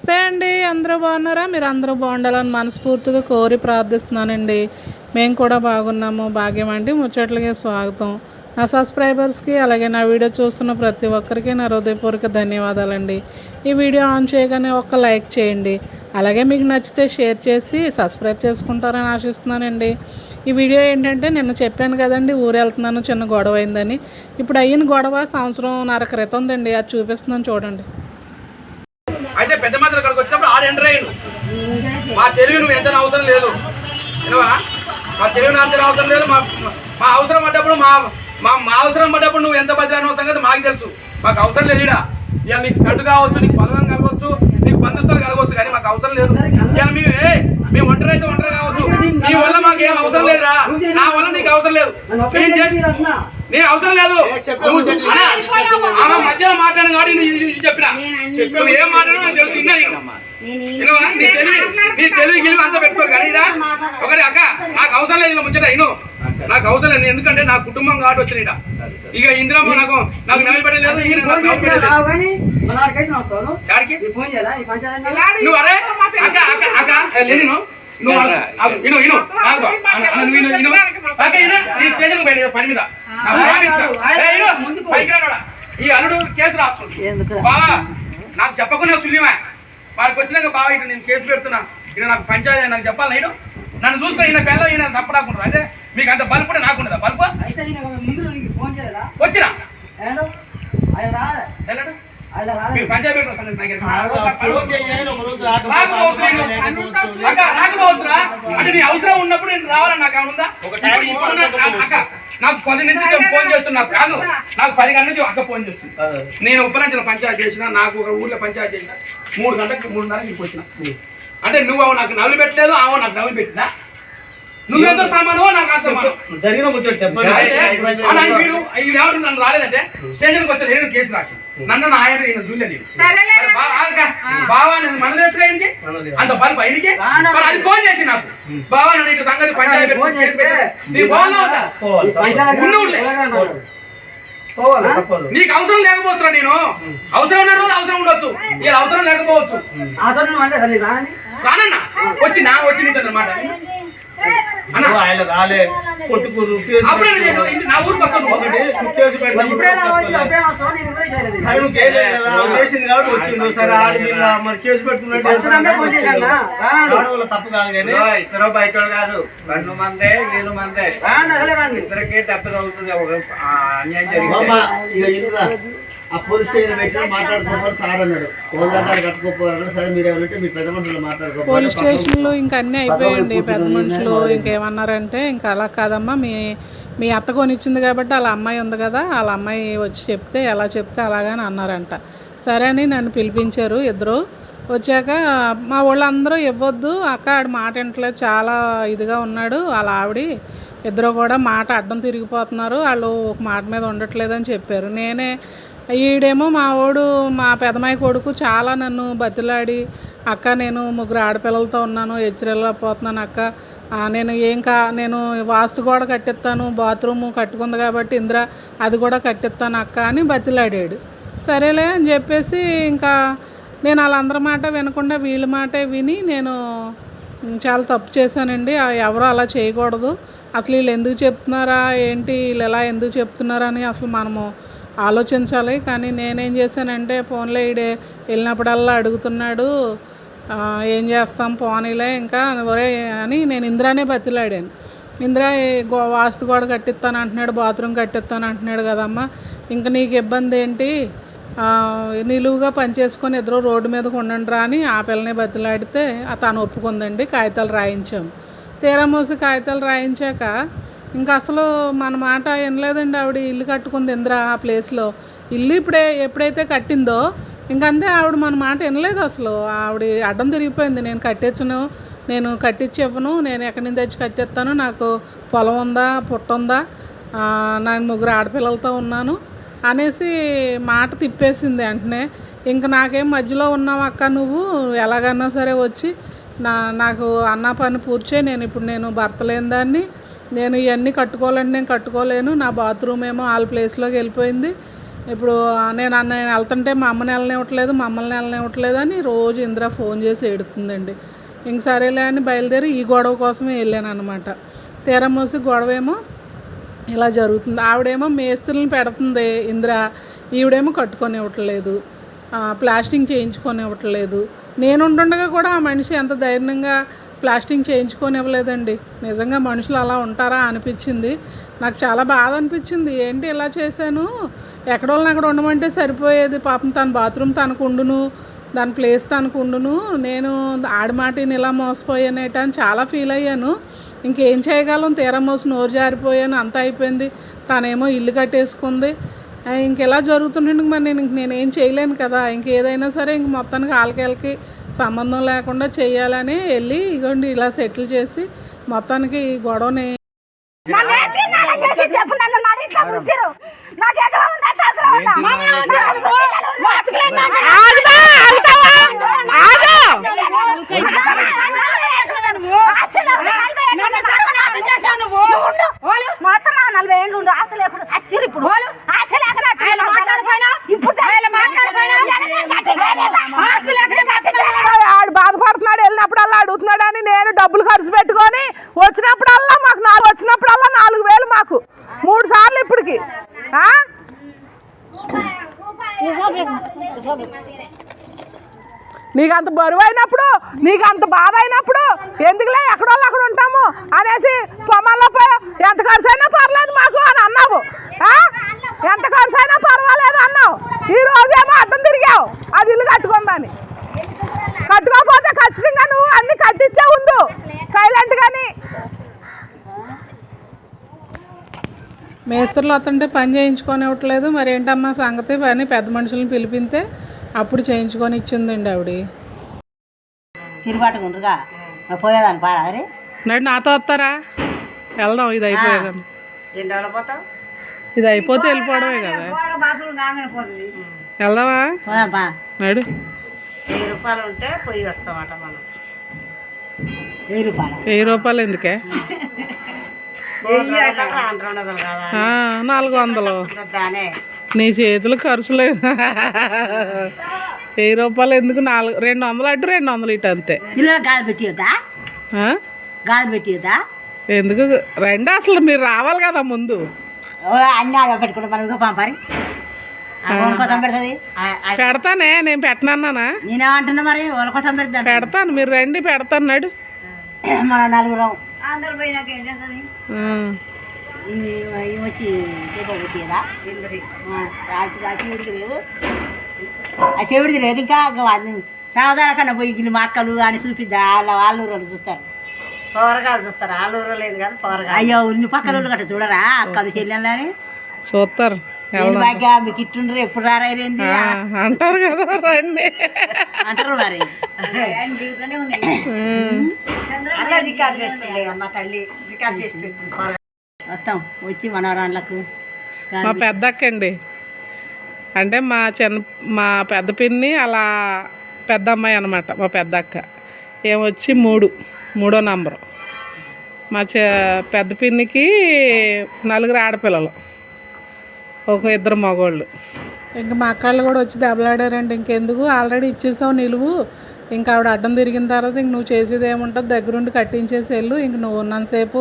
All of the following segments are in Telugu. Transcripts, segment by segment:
నమస్తే అండి. అందరూ బాగున్నారా? మీరు అందరూ బాగుండాలని మనస్ఫూర్తిగా కోరి ప్రార్థిస్తున్నానండి. మేము కూడా బాగున్నాము. భాగ్యం అండి. ముచ్చట్లకి స్వాగతం. నా సబ్స్క్రైబర్స్కి అలాగే నా వీడియో చూస్తున్న ప్రతి ఒక్కరికి నా హృదయపూర్వక ధన్యవాదాలండి. ఈ వీడియో ఆన్ చేయగానే ఒక్క లైక్ చేయండి. అలాగే మీకు నచ్చితే షేర్ చేసి సబ్స్క్రైబ్ చేసుకుంటారని ఆశిస్తున్నానండి. ఈ వీడియో ఏంటంటే నిన్న చెప్పాను కదండి ఊరు వెళ్తున్నాను చిన్న గొడవ అయిందని. ఇప్పుడు అయిన గొడవ సంవత్సరం నర క్రితం ఉందండి అది చూపిస్తున్నాను చూడండి. పెద్ద మంత్రి అక్కడికి వచ్చినప్పుడు ఆడు ఎంటర్ అయ్యిండు మా తెలుగు నువ్వు ఎంచని అవసరం లేదు. మా తెలుగు నాంచని అవసరం లేదు. మా మా అవసరం పడ్డప్పుడు మా మా మా అవసరం పడ్డప్పుడు నువ్వు ఎంత బదిలీ సంగతి మాకు తెలుసు. మాకు అవసరం లేదు ఈడ. ఇవాళ నీకు స్టడ్ కావచ్చు నీకు పొలం కలగవచ్చు నీకు బంధుస్థలు కలగవచ్చు కానీ మాకు అవసరం లేదు. ఇవాళ మేము ఏ మేము ఒంటరి అయితే ఒంటరి కావచ్చు. నీ వల్ల మాకు ఏం అవసరం లేదురా. నా వల్ల నీకు అవసరం లేదు. నేను అవసరం లేదు. ఆమె మధ్యలో మాట్లాడిన కాబట్టి చెప్పిన. నువ్వు ఏం మాట్లాడినా నాకు నేను. నీ తెలివి నీ తెలివి గిలివి అంతా పెట్టుకోరు కానీ ఈడ ఒకరి అక్క నాకు అవసరం లేదు ఇలా ముచ్చట ఇను. నాకు అవసరం లేదు. ఎందుకంటే నా కుటుంబం కాబట్టి వచ్చిన ఇక ఇందులో నాకు నాకు పెట్టలేదు పెట్టలేదు యాడికి? నువ్వు అరే? అక్క అక్క అక్క నువ్వు. ఇను ఇను. నువ్వు ఇను ఇను. అక్క ఇను. ఇను, పైకి రావాడా? ఈ అల్లుడు కేసు రాస్తుంది బావా నాకు చెప్పకుండా సుల్యమా వాడికి వచ్చినాక బావా ఇటు నేను కేసు పెడుతున్నా. ఇక నాకు పంచాయతీ నాకు చెప్పాలి నేను నన్ను చూసుకొని ఈయన పిల్ల ఈయన తప్పడాకుంటారు అంటే మీకు అంత బల్పు కూడా నాకుండదా? బల్పు వచ్చినా? మీరు పంచాయతీ రాకపోవచ్చురా? అంటే నీ అవసరం ఉన్నప్పుడు నేను రావాలని నాకు ఏమన్నా ఉందా? నాకు పది నుంచి ఫోన్ చేస్తున్నా. నాకు కాదు నాకు పది గంటల నుంచి అక్క ఫోన్ చేస్తుంది. నేను ఉపరంచన పంచాయతీ చేసిన నాకు ఒక ఊర్లో పంచాయతీ చేసిన మూడు గంటలకు మూడున్నర నీకు వచ్చిన. అంటే నువ్వు నాకు నవ్వులు పెట్టలేదు ఆవో నాకు నవ్వులు పెట్టిందా నువ్వెంతో సామాను నాకు అంత సమానం. జరిగిన ముచ్చట చెప్పండి అయితే, అలా వీడు వీడు ఎవరు నన్ను రాలేదంటే స్టేషన్కి వస్తే నేను కేసు రాసి. నన్ను నా ఆయన ఈయన చూడలేదు బావా నేను మన అంత పని పైనకి మరి అది ఫోన్ చేసి నాకు. బావా నన్ను ఇటు సంగతి పంచాయతీ నీకు అవసరం లేకపోవచ్చురా నేను. అవసరం ఉన్న రోజు అవసరం ఉండొచ్చు. ఇలా అవసరం లేకపోవచ్చు. రానన్నా. వచ్చి నా వచ్చి నీతో అన్నమాట ఆయన రాలే. కొట్టుకురు కేసు ఒకటి. సరే నువ్వు చేయలేదు కదా? నువ్వు చేసింది కాబట్టి వచ్చిండు. సరే ఆడి మీద మరి కేసు పెట్టుకున్నట్టు తప్పు కాదు కానీ ఇద్దరు బయట కాదు. రెండు మందే వీళ్ళు మందే. ఇద్దరికి తప్పు తగులుతుంది ఒక ఆ, అన్యాయం జరిగింది ఆ పోలీస్ స్టేషన్ పెట్టినా మాట్లాడుకోవాలి సార్ అన్నాడు. కోల్గంటారు కట్టుకోపోరు సరే మీరు ఏమంటే మీ పెద్ద మనుషులు మాట్లాడుకోవాలి పోలీస్ స్టేషన్లో ఇంకా అన్నీ అయిపోయాయండి. పెద్ద మనుషులు ఇంకేమన్నారంటే ఇంకా అలా కాదమ్మా మీ మీ అత్త కొనిచ్చింది కాబట్టి వాళ్ళ అమ్మాయి ఉంది కదా వాళ్ళ అమ్మాయి వచ్చి చెప్తే ఎలా చెప్తే అలాగని అన్నారంట. సరే అని నన్ను పిలిపించారు ఇద్దరు. వచ్చాక మా వాళ్ళందరూ ఇవ్వద్దు అక్క ఆడు మాట వింటలేదు చాలా ఇదిగా ఉన్నాడు వాళ్ళ ఆవిడ ఇద్దరు కూడా మాట అడ్డం తిరిగిపోతున్నారు వాళ్ళు ఒక మాట మీద ఉండట్లేదని చెప్పారు. నేనే ఈడేమో మా వాడు మా పెదమాయి కొడుకు చాలా నన్ను బతిలాడి అక్క నేను ముగ్గురు ఆడపిల్లలతో ఉన్నాను హెచ్చరిల్లా పోతున్నాను అక్క. నేను ఏం కా నేను వాస్తు కూడా కట్టిస్తాను బాత్రూము కట్టుకుంది కాబట్టి ఇందిరా అది కూడా కట్టిస్తాను అక్క అని బతిలాడాడు. సరేలే అని చెప్పేసి ఇంకా నేను వాళ్ళందరి మాట వినకుండా వీళ్ళ మాటే విని నేను చాలా తప్పు చేశానండి. ఎవరు అలా చేయకూడదు. అసలు వీళ్ళు ఎందుకు చెప్తున్నారా ఏంటి వీళ్ళు ఎలా ఎందుకు చెప్తున్నారా అని అసలు మనము ఆలోచించాలి కానీ నేనేం చేశానంటే ఫోన్లో ఈడే వెళ్ళినప్పుడల్లా అడుగుతున్నాడు ఏం చేస్తాం పోనీలే ఇంకా ఒరే అని నేను ఇంద్రానే బతిలాడాను. ఇంద్ర గో వాస్తు గోడ కట్టిస్తాను అంటున్నాడు బాత్రూమ్ కట్టిస్తాను అంటున్నాడు కదమ్మా ఇంకా నీకు ఇబ్బంది ఏంటి? నిలువుగా పనిచేసుకొని ఇద్దరు రోడ్డు మీద ఉండండి రా అని ఆ పిల్లని బతిలాడితే తను ఒప్పుకుందండి కాగితాలు రాయించాం. తీరా మూసి కాగితాలు రాయించాక ఇంకా అసలు మన మాట వినలేదండి ఆవిడ ఇల్లు కట్టుకుంది ఇందిరా ఆ ప్లేస్లో. ఇల్లు ఇప్పుడే ఎప్పుడైతే కట్టిందో ఇంకంతే ఆవిడ మన మాట వినలేదు అసలు. ఆవిడ అడ్డం తిరిగిపోయింది. నేను కట్టించను నేను కట్టించి ఇవ్వను నేను ఎక్కడి నుంచి తెచ్చి కట్టేస్తాను నాకు పొలం ఉందా పుట్ట ఉందా నేను ముగ్గురు ఆడపిల్లలతో ఉన్నాను అనేసి మాట తిప్పేసింది వెంటనే. ఇంక నాకేం మధ్యలో ఉన్నావు అక్క నువ్వు? ఎలాగన్నా సరే వచ్చి నా నాకు అన్న పని పూర్చే నేను ఇప్పుడు నేను భర్త లేని దాన్ని నేను ఇవన్నీ కట్టుకోవాలంటే నేను కట్టుకోలేను. నా బాత్రూమ్ ఏమో వాళ్ళ ప్లేస్లోకి వెళ్ళిపోయింది. ఇప్పుడు నేను అన్న నేను వెళ్తుంటే మా అమ్మని వెళ్ళనివ్వట్లేదు మమ్మల్ని వెళ్ళనివ్వట్లేదు అని రోజు ఇందిరా ఫోన్ చేసి ఎడుతుందండి ఇంక సరేలే అని బయలుదేరి ఈ గొడవ కోసమే వెళ్ళాను అనమాట తీరం మోసి గొడవ ఏమో ఇలా జరుగుతుంది. ఆవిడేమో మేస్త్రులను పెడుతుంది ఇందిర. ఈవిడేమో కట్టుకొని ఇవ్వట్లేదు ప్లాస్టింగ్ చేయించుకొని ఇవ్వట్లేదు నేను ఉంటుండగా కూడా ఆ మనిషి ఎంత ధైర్యంగా ప్లాస్టింగ్ చేయించుకొని ఇవ్వలేదండి నిజంగా మనుషులు అలా ఉంటారా అనిపించింది. నాకు చాలా బాధ అనిపించింది. ఏంటి ఇలా చేశాను? ఎక్కడో అక్కడ ఉండమంటే సరిపోయేది. పాపం తన బాత్రూమ్ తనకు ఉండును దాని ప్లేస్ తనకు ఉండును నేను ఆడి మాటిని ఇలా మోసపోయానేట అని చాలా ఫీల్ అయ్యాను. ఇంకేం చేయగలం? తీరా మోసి నోరు జారిపోయాను. అంతా అయిపోయింది. తనేమో ఇల్లు కట్టేసుకుంది. ఇంకెలా జరుగుతుంటే మరి నేను ఇంక నేనేం చేయలేను కదా. ఇంకేదైనా సరే ఇంక మొత్తానికి ఆలకేళ్ళకి సంబంధం లేకుండా చేయాలని వెళ్ళి ఇగోండి ఇలా సెటిల్ చేసి మొత్తానికి ఈ గొడవని నన్ను నలభై ఏళ్ళు ఉండు ఆస్తి లేకుండా సచ్చిరు ఇప్పుడు. ఆస్తి లేకుండా ఇప్పుడు ఆడు బాధపడుతున్నాడు వెళ్ళినప్పుడల్లా అడుగుతున్నాడు అని నేను డబ్బులు ఖర్చు పెట్టుకొని వచ్చినప్పుడల్లా మాకు నాలుగు వచ్చినప్పుడల్లా నాలుగు వేలు మాకు. మూడు సార్లు ఇప్పటికి. ఆ? నీకు అంత బరువు అయినప్పుడు నీకు అంత బాధ అయినప్పుడు ఎందుకులే ఎక్కడోళ్ళు అక్కడ ఉంటాము అనేసి పొమ్మల్లో పోయి ఎంత ఖర్చు అయినా పర్లేదు మాకు అని అన్నావు. ఎంత ఖర్చు అయినా పర్వాలేదు అన్నావు. ఈ రోజేమో అడ్డం తిరిగావు. అది ఇల్లు కట్టుకుందని. కట్టుకోకపోతే ఖచ్చితంగా నువ్వు అన్ని కట్టించే ఉండు. సైలెంట్ కానీ మేస్త్రులు వస్తుంటే పని చేయించుకొని ఇవ్వట్లేదు మరి ఏంటమ్మా సంగతి? పని పెద్ద మనుషులను పిలిపితే అప్పుడు చేయించుకొని ఇచ్చిందండి ఆవిడ. తిరుబాటు గుండ్రుగా పోయేదాన్ని పారా అరే నడు నాతో వస్తారా? వెళ్దాం ఇది అయిపోయాక ఎన్ని రోజులు పోతావు? ఇది అయిపోతే వెళ్ళిపోవడమే కదా. వెళ్దామా? నడు. వెయ్యి రూపాయలు ఉంటే పోయి వస్తామట మనం. వెయ్యి రూపాయలు? వెయ్యి రూపాయలు ఎందుకే? నాలుగు వందలు. దానే నీ చేతులు ఖర్చులు వెయ్యి రూపాయలు ఎందుకు? నాలుగు రెండు వందలు అటు రెండు వందలు ఇటు అంతే. గాలి పెట్టియద్దా? ఎందుకు? రండి అసలు మీరు రావాలి కదా ముందు. అన్నీ పెట్టుకుంటే మనం పెడతానే నేను పెట్టనన్నానా నేనేమంటున్నా మరి? వాళ్ళ కోసం పెడతాను. పెడతాను మీరు రండి పెడతాను నడు. మన నలుగురం. అందరు పోయినాక ఏం చేస్తుంది. ఇవి వచ్చి దీపం రాచి ఉడికి లేదు. ఆ చెవిడిది లేదు. ఇంకా సావధాన కన్నా పోయి గిల్లి మా అక్కలు అని చూపిద్దా? వాళ్ళ వాళ్ళ ఊరు చూస్తారు. పవరగాలు చూస్తారు. ఆలు ఊరు లేదు కానీ పవరగా అయ్యో ఇన్ని పక్కల ఊళ్ళు గట్ట చూడరా? అక్కలు చెల్లెళ్ళని? చూస్తారు. బాగా మీకు ఇట్టుండ్రు ఎప్పుడు రారైంది అంటారు కదా రండి. అంటారు మరి. అలా రికార్డ్ చేస్తుంది అమ్మ తల్లి. రికార్డ్ చేసి పెట్టింది పవరగా వస్తాం వచ్చి మనవరాళ్ళకు మా పెద్దక్కండి. అంటే మా చిన్న మా పెద్ద పిన్ని అలా పెద్ద అమ్మాయి అనమాట మా పెద్దక్క. ఏమొచ్చి మూడు మూడో నంబరు. మా చె పెద్ద పిన్నికి నలుగురు ఆడపిల్లలు ఒక ఇద్దరు మగవాళ్ళు ఇంకా మా అక్కళ్ళు కూడా వచ్చి దెబ్బలాడారండి. ఇంకెందుకు? ఆల్రెడీ ఇచ్చేసావు నిలువు. ఇంకా ఆవిడ అడ్డం తిరిగిన తర్వాత ఇంక నువ్వు చేసేది ఏముంటుంది? దగ్గరుండి కట్టించేసి వెళ్ళు. ఇంక నువ్వు ఉన్నంతసేపు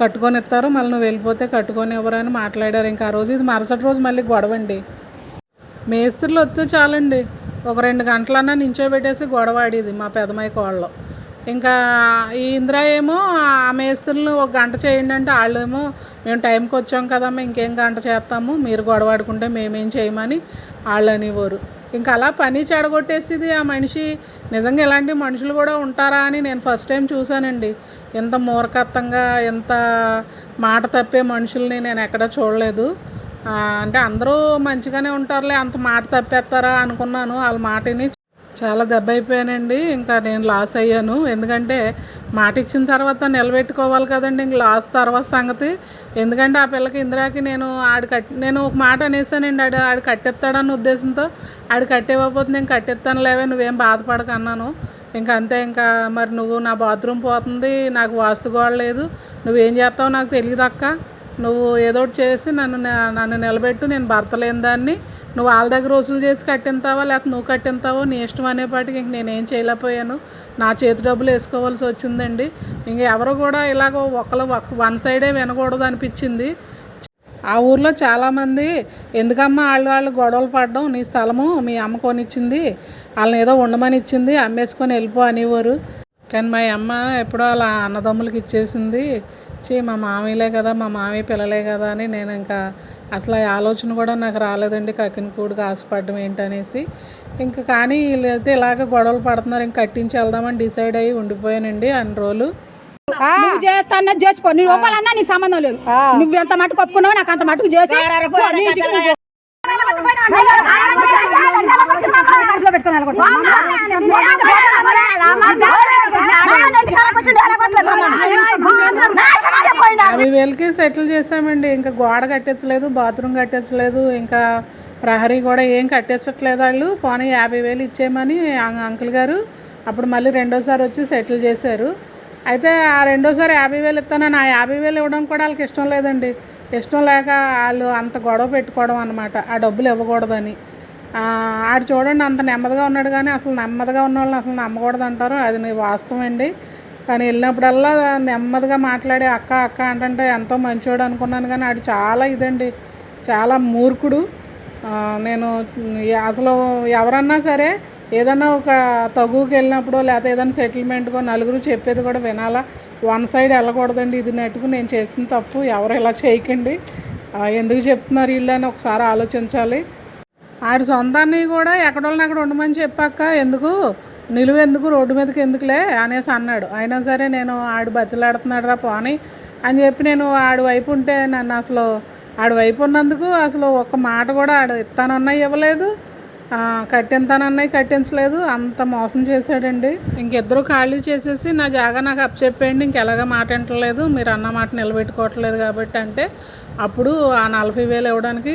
కట్టుకొని ఇస్తారు మళ్ళీ నువ్వు వెళ్ళిపోతే కట్టుకొని ఎవరు అని మాట్లాడారు. ఇంకా ఆ రోజు ఇది మరుసటి రోజు మళ్ళీ గొడవండి. మేస్త్రులు వస్తే చాలండి. ఒక రెండు గంటలన్నా నించోబెట్టేసి గొడవాడేది మా పెదమయ్య కోళ్ళు ఇంకా ఈ ఇందిరా ఏమో ఆ మేస్త్రులు ఒక గంట చేయండి అంటే ఏమో మేము టైంకి వచ్చాం కదమ్మా ఇంకేం గంట చేస్తాము? మీరు గొడవాడుకుంటే మేమేం చేయమని వాళ్ళు అనేవారు. ఇంకా అలా పని చెడగొట్టేసింది ఆ మనిషి. నిజంగా ఇలాంటి మనుషులు కూడా ఉంటారా అని నేను ఫస్ట్ టైం చూశానండి. ఎంత మూర్ఖత్వంగా ఎంత మాట తప్పే మనుషుల్ని నేను ఎక్కడ చూడలేదు. అంటే అందరూ మంచిగానే ఉంటారులే అంత మాట తప్పేస్తారా అనుకున్నాను. వాళ్ళ మాటని చాలా దెబ్బ అయిపోయానండి ఇంకా నేను లాస్ అయ్యాను. ఎందుకంటే మాట ఇచ్చిన తర్వాత నిలబెట్టుకోవాలి కదండి ఇంక లాస్ తర్వాత సంగతి. ఎందుకంటే ఆ పిల్లకి ఇందిరాకి నేను ఆడు కట్ నేను ఒక మాట అనేసానండి. ఆడు ఆడు కట్టెత్తాడన్న ఉద్దేశంతో ఆడు కట్టేవ్వకపోతే నేను కట్టెత్తాను లేవే నువ్వేం బాధపడక అన్నాను ఇంకా అంతే ఇంకా మరి నువ్వు నా బాత్రూమ్ పోతుంది నాకు వాస్తు గోడ లేదు నువ్వేం చేస్తావో నాకు తెలియదక్క నువ్వు ఏదో ఒకటి చేసి నన్ను నన్ను నిలబెట్టు నేను భర్త లేని దాన్ని. నువ్వు వాళ్ళ దగ్గర వసూలు చేసి కట్టింతావో? లేకపోతే నువ్వు కట్టింతావో? నీ ఇష్టం అనేపాటికి ఇంక నేనేం చేయలేకపోయాను. నా చేతి డబ్బులు వేసుకోవాల్సి వచ్చిందండి. ఇంక ఎవరు కూడా ఇలాగ ఒకళ్ళు వన్ సైడే వినకూడదు అనిపించింది. ఆ ఊర్లో చాలామంది ఎందుకమ్మా వాళ్ళు వాళ్ళు గొడవలు పడడం? నీ స్థలము మీ అమ్మ కొనిచ్చింది. వాళ్ళని ఏదో ఉండమని ఇచ్చింది. అమ్మేసుకొని వెళ్ళిపో అనేవారు. కానీ మా అమ్మ ఎప్పుడో అలా అన్నదమ్ములకి ఇచ్చేసింది. చీ మా మామయ్యలే కదా మా మామయ్య పిల్లలే కదా అని నేను ఇంకా అసలు ఆ ఆలోచన కూడా నాకు రాలేదండి కక్కిన కూడికి ఆశపడడం ఏంటనేసి. ఇంకా కానీ వీళ్ళైతే ఇలాగ గొడవలు పడుతున్నారు ఇంక కట్టించి వెళ్దామని డిసైడ్ అయ్యి ఉండిపోయానండి అన్ని రోజులు. నువ్వు చేస్తా అన్నది చేసుకో నీ రూపాయలన్నా నీకు సంబంధం లేదు. నువ్వు ఎంత మటుకు ఒప్పుకున్నావు నాకు అంత మటుకు చేసి యాభై వేలకి సెటిల్ చేసామండి. ఇంకా గోడ కట్టించలేదు బాత్రూమ్ కట్టించలేదు ఇంకా ప్రహరీ కూడా ఏం కట్టించట్లేదు వాళ్ళు. పోనీ యాభై వేలు ఇచ్చేయమని అంకుల్ గారు అప్పుడు మళ్ళీ రెండోసారి వచ్చి సెటిల్ చేశారు. అయితే ఆ రెండోసారి యాభై వేలు ఇస్తానని ఆ యాభై వేలు ఇవ్వడం కూడా వాళ్ళకి ఇష్టం లేదండి. ఇష్టం లేక వాళ్ళు అంత గొడవ పెట్టుకోవడం అనమాట ఆ డబ్బులు ఇవ్వకూడదని. ఆడు చూడండి అంత నెమ్మదిగా ఉన్నాడు కానీ అసలు నెమ్మదిగా ఉన్న వాళ్ళని అసలు నమ్మకూడదు అంటారు. అది నీ వాస్తవం అండి. కానీ వెళ్ళినప్పుడల్లా నెమ్మదిగా మాట్లాడే అక్క అక్క అంటే ఎంతో మంచోడు అనుకున్నాను కానీ ఆడు చాలా ఇదండి. చాలా మూర్ఖుడు. నేను అసలు ఎవరన్నా సరే ఏదన్నా ఒక తగువుకి వెళ్ళినప్పుడు లేకపోతే ఏదైనా సెటిల్మెంట్కో నలుగురు చెప్పేది కూడా వినాలా. వన్ సైడ్ వెళ్ళకూడదండి. ఇది నెట్టుకు నేను చేసిన తప్పు. ఎవరు ఇలా చేయకండి. ఎందుకు చెప్తున్నారు వీళ్ళు అని ఒకసారి ఆలోచించాలి. ఆడి సొంతాన్ని కూడా ఎక్కడోళ్ళని అక్కడ ఉండమని చెప్పాక ఎందుకు? నిలువ ఎందుకు? రోడ్డు మీదకి ఎందుకులే? అనేసి అన్నాడు. అయినా సరే నేను ఆడు బతిలాడుతున్నాడు రా పోని అని చెప్పి నేను ఆడి వైపు ఉంటే నన్ను అసలు ఆడి వైపు ఉన్నందుకు అసలు ఒక్క మాట కూడా ఆడు ఇస్తానన్నా ఇవ్వలేదు. కట్టింతానన్నాయి కట్టించలేదు. అంత మోసం చేశాడండి. ఇంకిద్దరు ఖాళీ చేసేసి నా జాగా నాకు అప్ చెప్పేయండి ఇంకెలాగా మాట వింటలేదు. మీరు అన్న మాట నిలబెట్టుకోవట్లేదు కాబట్టి అంటే అప్పుడు ఆ నలభై వేలు ఇవ్వడానికి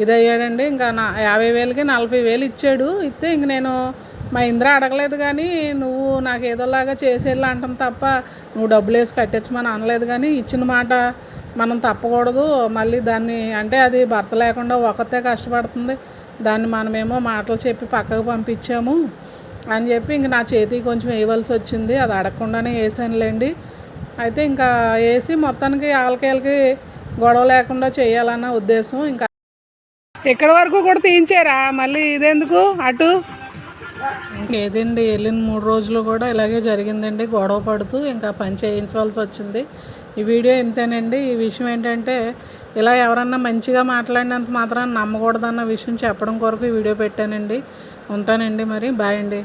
ఇది అయ్యాడండి ఇంకా నా యాభై వేలకి నలభై వేలు ఇచ్చాడు. ఇస్తే ఇంక నేను మా ఇంద్ర అడగలేదు కానీ నువ్వు నాకు ఏదోలాగా చేసేలా అంటాం తప్ప నువ్వు డబ్బులు వేసి కట్టించమని అనలేదు కానీ ఇచ్చిన మాట మనం తప్పకూడదు. మళ్ళీ దాన్ని అంటే అది భర్త లేకుండా ఒకతే కష్టపడుతుంది. దాన్ని మనమేమో మాటలు చెప్పి పక్కకు పంపించాము అని చెప్పి ఇంక నా చేతికి కొంచెం వేయవలసి వచ్చింది. అది అడగకుండానే వేసానులేండి. అయితే ఇంకా వేసి మొత్తానికి వాళ్ళకి గొడవ లేకుండా చేయాలన్న ఉద్దేశం. ఇంకా ఇక్కడి వరకు కూడా తీయించారా? మళ్ళీ ఇదెందుకు? అటు? ఇంకేదండి వెళ్ళిన మూడు రోజులు కూడా ఇలాగే జరిగిందండి. గొడవ పడుతూ ఇంకా పని చేయించవలసి వచ్చింది. ఈ వీడియో ఇంతేనండి. ఈ విషయం ఏంటంటే ఇలా ఎవరన్నా మంచిగా మాట్లాడినంత మాత్రం నమ్మకూడదన్న విషయం చెప్పడం కొరకు ఈ వీడియో పెట్టానండి. ఉంటానండి మరి. బాయ్ అండి.